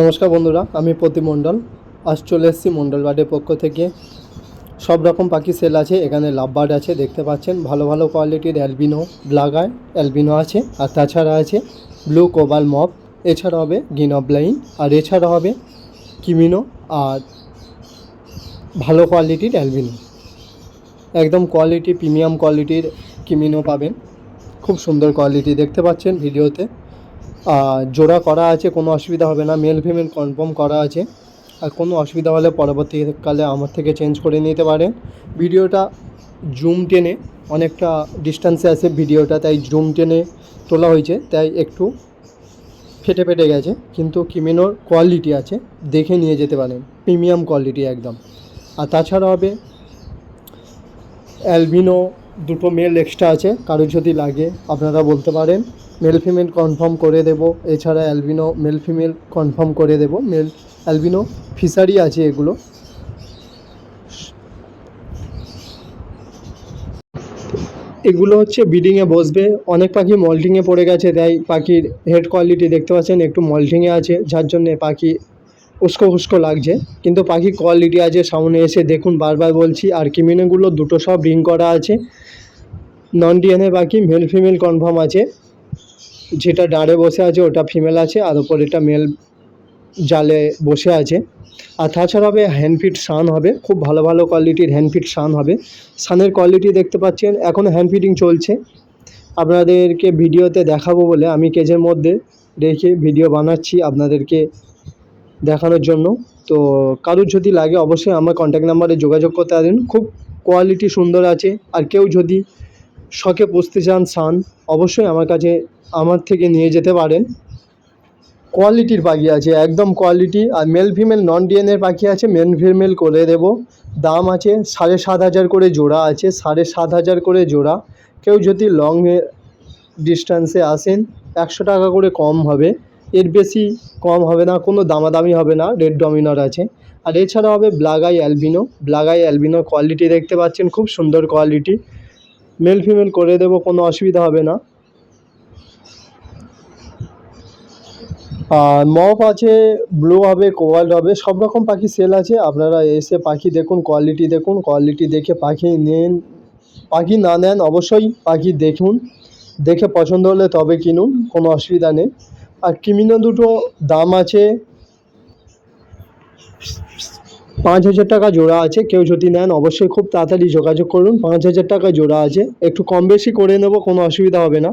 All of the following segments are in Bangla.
নমস্কার বন্ধুরা, আমি প্রতি মণ্ডল। আজ চলে এসেছি মণ্ডল বার্ডের পক্ষ থেকে। সব রকম পাখি সেল আছে, এখানে লাভ বার্ড আছে, দেখতে পাচ্ছেন। ভালো ভালো কোয়ালিটির অ্যালবিনো ব্লাগার অ্যালবিনো আছে, আর তাছাড়া আছে ব্লু কোবাল মপ এছাড়া হবে গিন অফ লাইন আর এছাড়া হবে কিমিনো আর ভালো কোয়ালিটির অ্যালবিনো একদম কোয়ালিটি প্রিমিয়াম কোয়ালিটির কিমিনো পাবেন। খুব সুন্দর কোয়ালিটি দেখতে পাচ্ছেন ভিডিওতে। জোড়া করা আছে, কোনো অসুবিধা হবে না। মেল ফিমেল কনফার্ম করা আছে। আর কোনো অসুবিধা হলে পরবর্তীকালে আমার থেকে চেঞ্জ করে নিতে পারেন। ভিডিওটা জুম টেনে, অনেকটা ডিস্টেন্সে আছে ভিডিওটা, তাই জুম টেনে তোলা হয়েছে, তাই একটু ফেটে ফেটে গেছে। কিন্তু কিমিনোর কোয়ালিটি আছে, দেখে নিয়ে যেতে পারেন। প্রিমিয়াম কোয়ালিটি একদম। আর তাছাড়া হবে অ্যালবিনো দুটো মেল এক্সট্রা আছে, কারোর যদি লাগে আপনারা বলতে পারেন। মেল ফিমেল কনফার্ম করে দেব, এছাড়া অ্যালবিনো মেল ফিমেল কনফার্ম করে দেব। মেল অ্যালবিনো ফিশারি আছে এগুলো। এগুলো হচ্ছে বিডিংয়ে বসবে। অনেক পাখি মল্টিংয়ে পড়ে গেছে, তাই পাখির হেড কোয়ালিটি দেখতে পাচ্ছেন, একটু মল্টিংয়ে আছে, যার জন্যে পাখি উস্কো উস্কো লাগছে। কিন্তু পাখি কোয়ালিটি আছে, সামনে এসে দেখুন, বারবার বলছি, আর কিমিনোগুলো দুটো সব রিং করা আছে। নন ডিএনএ পাখি মেল ফিমেল কনফার্ম আছে। যেটা ডাঁড়ে বসে আছে, ওটা ফিমেল আছে, আর ওপরেটা মেল জালে বসে আছে। আর তাছাড়া হবে হ্যান্ডফিট সান হবে, খুব ভালো ভালো কোয়ালিটির হ্যান্ডফিট সান হবে। সানের কোয়ালিটি দেখতে পাচ্ছেন এখনও হ্যান্ড ফিটিং চলছে। আপনাদেরকে ভিডিওতে দেখাবো বলে আমি কেজের মধ্যে রেখে ভিডিও বানাচ্ছি, আপনাদেরকে দেখানোর জন্য। তো কারোর যদি লাগে অবশ্যই আমার কন্ট্যাক্ট নাম্বারে যোগাযোগ করতে পারেন। খুব কোয়ালিটি সুন্দর আছে। আর কেউ যদি শখে পুষতে চান সান অবশ্যই আমার কাছে, আমার থেকে নিয়ে যেতে পারেন। কোয়ালিটির পাখি আছে, একদম কোয়ালিটি আর মেল ফিমেল নন ডিএনএর পাখি আছে মেল ফিমেল করে দেবো। দাম আছে সাড়ে সাত হাজার করে জোড়া আছে, সাড়ে সাত হাজার করে জোড়া। কেউ যদি লং ডিস্টেন্সে আসেন, একশো টাকা করে কম হবে। এর বেশি কম হবে না, কোনো দামাদামি হবে না রেড ডমিনার আছে। আর এছাড়া হবে ব্লাগাই অ্যালবিনো ব্লাগাই অ্যালবিনো কোয়ালিটি দেখতে পাচ্ছেন, খুব সুন্দর কোয়ালিটি মেল ফিমেল করে দেবো, কোনো অসুবিধা হবে না। আর মপ আছে ব্লু হবে কোয়াল্ট হবে, সব রকম পাখি সেল আছে। আপনারা এসে পাখি দেখুন কোয়ালিটি দেখুন কোয়ালিটি দেখে পাখি নেন। পাখি না নেন, অবশ্যই পাখি দেখুন। দেখে পছন্দ হলে তবে কিনুন, কোনো অসুবিধা নেই। আর কিমিনো দুটো দাম আছে। পাঁচ হাজার টাকা জোড়া আছে, কেউ যদি নেন অবশ্যই খুব তাড়াতাড়ি যোগাযোগ করুন। পাঁচ হাজার টাকা জোড়া আছে, একটু কম বেশি করে নেব, কোনো অসুবিধা হবে না।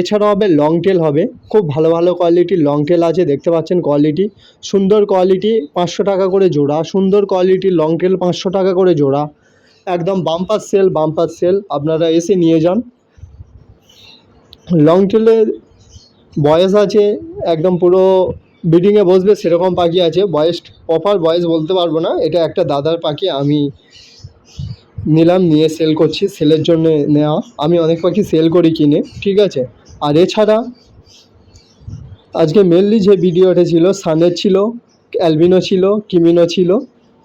এছাড়া হবে লং টেল হবে, খুব ভালো ভালো কোয়ালিটির লং টেল আছে, দেখতে পাচ্ছেন কোয়ালিটি সুন্দর কোয়ালিটি পাঁচশো টাকা করে জোড়া। সুন্দর কোয়ালিটির লং টেল পাঁচশো টাকা করে জোড়া। একদম বাম্পার সেল বাম্পার সেল আপনারা এসে নিয়ে যান। লং টেলের বয়স আছে, একদম পুরো বিডিংয়ে বসবে, সেরকম পাখি আছে। বয়স প্রপার বয়স বলতে পারব না। এটা একটা দাদার পাখি, আমি নিলাম, নিয়ে সেল করছি সেলের জন্য নেওয়া। আমি অনেক পাখি সেল করি কিনে, ঠিক আছে? আর এছাড়া, আজকে মেনলি যে ভিডিওটা ছিল, সানের ছিল অ্যালবিনো ছিল কিমিনো ছিল,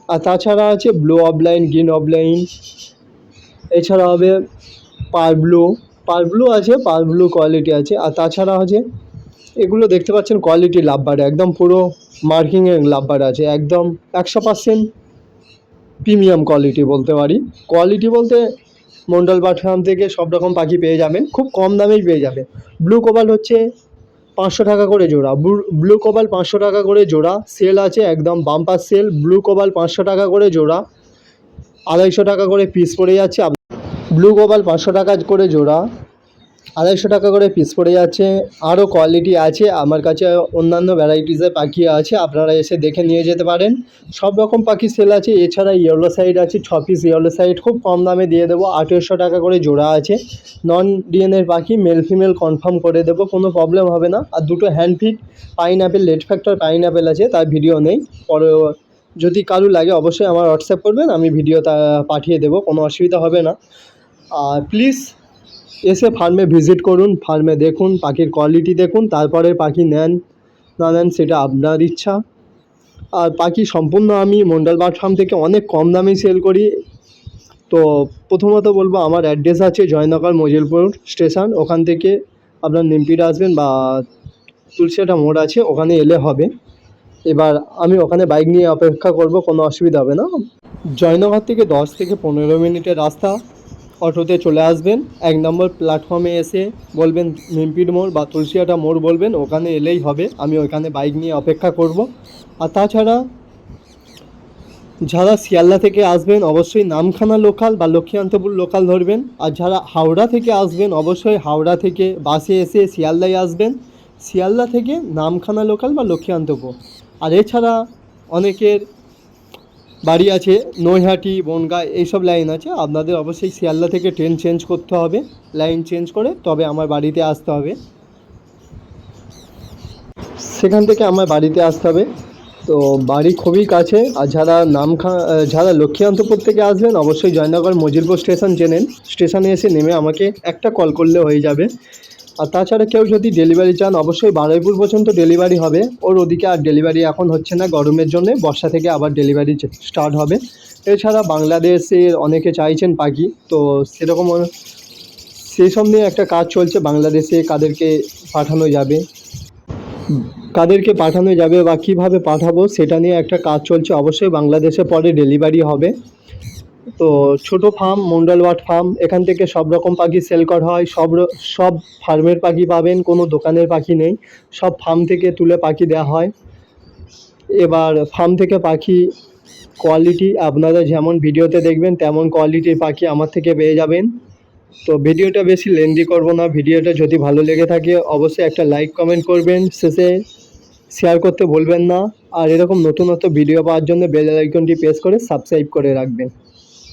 আর তাছাড়া আছে ব্লু অফলাইন গ্রিন অফলাইন এছাড়া হবে পার ব্লু পার ব্লু আছে পার ব্লু কোয়ালিটি আছে, আর তাছাড়া আছে এগুলো দেখতে পাচ্ছেন কোয়ালিটি লাভবার, একদম পুরো মার্কিংয়ের লাভবার আছে, একদম একশো পার্সেন্ট প্রিমিয়াম কোয়ালিটি বলতে পারি। কোয়ালিটি বলতে মন্ডল বাট থেকে সব রকম পাখি পেয়ে যাবেন, খুব কম দামেই পেয়ে যাবেন। ব্লু কোবাল হচ্ছে পাঁচশো টাকা করে জোড়া ব্লু কোবাল পাঁচশো টাকা করে জোড়া সেল আছে একদম বাম্পার সেল ব্লু কোবাল পাঁচশো টাকা করে জোড়া, আড়াইশো টাকা করে পিস পড়ে যাচ্ছে। ব্লু কোবাল পাঁচশো টাকা করে জোড়া, আড়াইশো টাকা করে পিস পড়ে যাচ্ছে, আরও কোয়ালিটি আছে, আমার কাছে অন্যান্য ভ্যারাইটিসের পাখি আছে, আপনারা এসে দেখে নিয়ে যেতে পারেন। সব রকম পাখি সেল আছে, এছাড়া ইয়েলো সাইড আছে, ছ পিস ইয়েলো সাইড খুব কম দামে দিয়ে দেবো, আঠেরোশো টাকা করে জোড়া আছে। নন ডিএনএর পাখি মেল ফিমেল কনফার্ম করে দেবো, কোনো প্রবলেম হবে না। আর দুটো hand fit pineapple late factor pineapple আছে, তার ভিডিও নেই। পরে যদি কারু লাগে, অবশ্যই আমার হোয়াটসঅ্যাপ করবেন, আমি ভিডিও তা পাঠিয়ে দেবো, কোনো অসুবিধা হবে না। আর প্লিজ এসে ফার্মে ভিজিট করুন ফার্মে দেখুন, পাখির কোয়ালিটি দেখুন, তারপরে পাখি নেন, না নেন সেটা আপনার ইচ্ছা। আর পাখি সম্পূর্ণ আমি মন্ডল বার্ড ফার্ম থেকে অনেক কম দামে সেল করি। তো প্রথমত বলব, আমার অ্যাড্রেস আছে জয়নগর মজিলপুর স্টেশন ওখান থেকে আপনার নিমপিটা আসবেন বা তুলসিয়াটা মোড় আছে, ওখানে এলে হবে। এবার আমি ওখানে বাইক নিয়ে অপেক্ষা করব, কোনো অসুবিধা হবে না। জয়নগর থেকে দশ থেকে পনেরো মিনিটের রাস্তা। অটোতে চলে আসবেন, এক নম্বর প্ল্যাটফর্মে এসে বলবেন মিম্পির মোড় বা তুলসিয়াটা মোড় বলবেন, ওখানে এলেই হবে, আমি ওখানে বাইক নিয়ে অপেক্ষা করব। আর তাছাড়া যারা শিয়ালদা থেকে আসবেন, অবশ্যই নামখানা লোকাল বা লক্ষ্মীকান্তপুর লোকাল ধরবেন। আর যারা হাওড়া থেকে আসবেন, অবশ্যই হাওড়া থেকে বাসে এসে শিয়ালদায় আসবেন। শিয়ালদা থেকে নামখানা লোকাল বা লক্ষ্মীকান্তপুর আর এছাড়া অনেকের বাড়ি আছে, নৈহাটি, বনগাঁ, এইসব লাইন আছে। আপনাদের অবশ্যই শিয়ালদা থেকে ট্রেন চেঞ্জ করতে হবে লাইন চেঞ্জ করে তবে আমার বাড়িতে আসতে হবে। সেখান থেকে আমার বাড়িতে আসতে হবে। তো বাড়ি খুবই কাছে, আর যারা নামখা, যারা লক্ষ্মীকান্তপুর থেকে আসবেন, অবশ্যই জয়নগর মজিলপুর স্টেশন চেনেন। স্টেশনে এসে নেমে আমাকে একটা কল করলে হয়ে যাবে। আর তাছাড়া কেউ যদি ডেলিভারি চান, অবশ্যই বারুইপুর পর্যন্ত ডেলিভারি হবে। ওর ওদিকে আর ডেলিভারি এখন হচ্ছে না গরমের জন্য, বর্ষা থেকে আবার ডেলিভারি স্টার্ট হবে। এছাড়া বাংলাদেশের অনেকে চাইছেন পাখি, তো সেরকম সেই সব নিয়ে একটা কাজ চলছে, বাংলাদেশে কাদেরকে পাঠানো যাবে। কাদেরকে পাঠানো যাবে বা কীভাবে পাঠাবো, সেটা নিয়ে একটা কাজ চলছে। অবশ্যই বাংলাদেশে পরে ডেলিভারি হবে। তো ছোট ফার্ম মন্ডলওয়াট ফার্ম এখান থেকে সব রকম পাখি সেল করা হয়। সব সব ফার্মের পাখি পাবেন, কোনো দোকানের পাখি নেই। সব ফার্ম থেকে তুলে পাখি দেওয়া হয়। এবার ফার্ম থেকে পাখি কোয়ালিটি আপনারা যেমন ভিডিওতে দেখবেন, তেমন কোয়ালিটির পাখি আমার থেকে পেয়ে যাবেন। তো ভিডিওটা বেশি লেন্দি করব না। ভিডিওটা যদি ভালো লেগে থাকে, অবশ্যই একটা লাইক কমেন্ট করবেন। শেষে শেয়ার করতে ভুলবেন না। আর এরকম নতুন নতুন ভিডিও পাওয়ার জন্য বেল আইকনটি প্রেস করে সাবস্ক্রাইব করে রাখবেন।